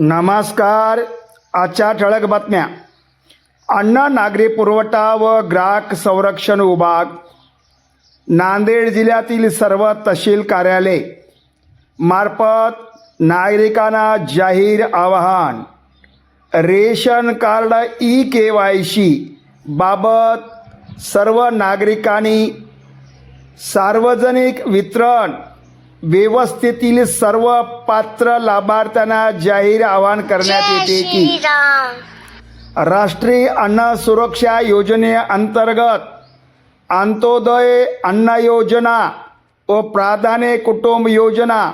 नमस्कार. आजच्या ठळक बातम्या. अन्न नागरी पुरवठा व ग्राहक संरक्षण विभाग नांदेड जिल्ह्यातील सर्व तहसील कार्यालय मार्फत नागरिकांना जाहीर आवाहन. Ration card E K Y C बाबत सर्व नागरिकांनी सार्वजनिक वितरण व्यवस्थेतील सर्व पात्र लाभार्थ्यांना जाहीर आवाहन करण्यात येते की राष्ट्रीय अन्न सुरक्षा योजनेअंतर्गत अंत्योदय अन्न योजना व प्राधान्य कुटुंब योजना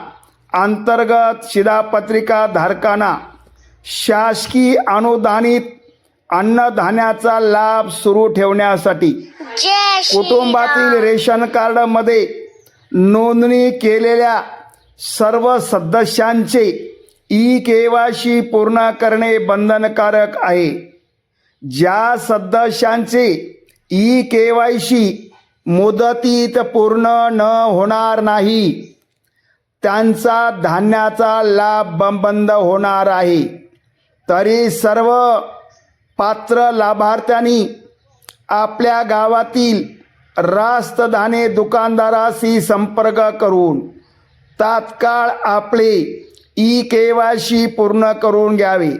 अंतर्गत शिधापत्रिका धारकांना शासकीय अनुदानित अन्नधान्याचा लाभ सुरू ठेवण्यासाठी कुटुंबातील रेशन कार्डमध्ये नोंदणी केलेल्या सर्व सदस्यांचे ई केवायसी पूर्ण करणे बंधनकारक आहे. ज्या सदस्यांचे ई केवायसी मुदतीत पूर्ण न होणार नाही त्यांचा धान्याचा लाभ ब- बंद होणार आहे. तरी सर्व पात्र लाभार्थ्यांनी आपल्या गावातील रास्त धाने दुकानदाराशी संपर्क करून तात्काळ आपले ई के वाय सी पूर्ण करून घ्यावे.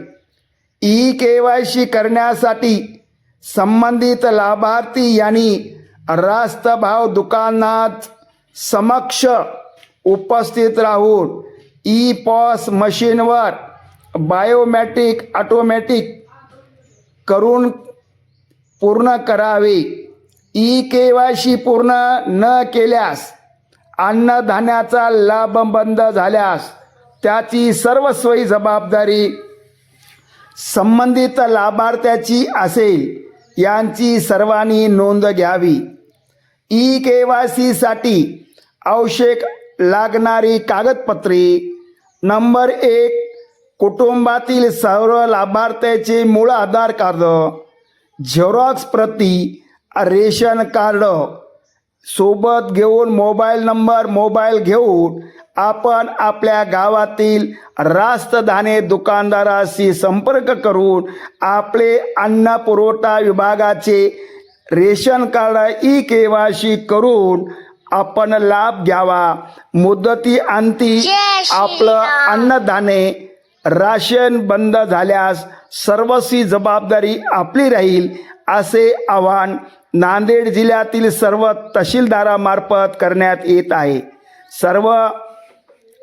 ई के वाय सी करण्यासाठी संबंधित लाभार्थी यांनी रास्त भाव दुकानात समक्ष उपस्थित राहून ई पॉस मशीनवर बायोमॅट्रिक ऑटोमॅटिक करून पूर्ण करावे. ई के वाय सी पूर्ण न केल्यास अन्नधान्याचा लाभ बंद झाल्यास त्याची सर्वस्वी जबाबदारी संबंधित लाभार्थ्याची असेल यांची सर्वांनी नोंद घ्यावी. ई के वाय सीसाठी आवश्यक लागणारी कागदपत्रे नंबर एक कुटुंबातील सर्व लाभार्थ्याचे मूळ आधार कार्ड झेरॉक्स प्रती रेशन कार्ड. सोबत घेऊन मोबाईल नंबर मोबाईल घेऊन आपण आपल्या गावातील रास्त धाने दुकानदाराशी संपर्क करून आपले अन्न पुरवठा विभागाचे रेशन कार्ड ई केवायसी करून आपण लाभ घ्यावा. मुदती अंती. आपलं अन्नधान्य राशन बंद झाल्यास सर्वस्वी जबाबदारी आपली राहील. असे आवाहन नांदेड जिल्ह्यातील सर्व तहसीलदारामार्फत करण्यात येत आहे. सर्व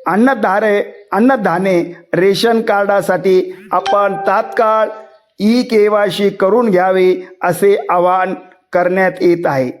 अन्नधारे अन्नधान्य रेशन कार्डासाठी आपण तात्काळ ई केवायसी करून घ्यावे असे आवाहन करण्यात येत आहे.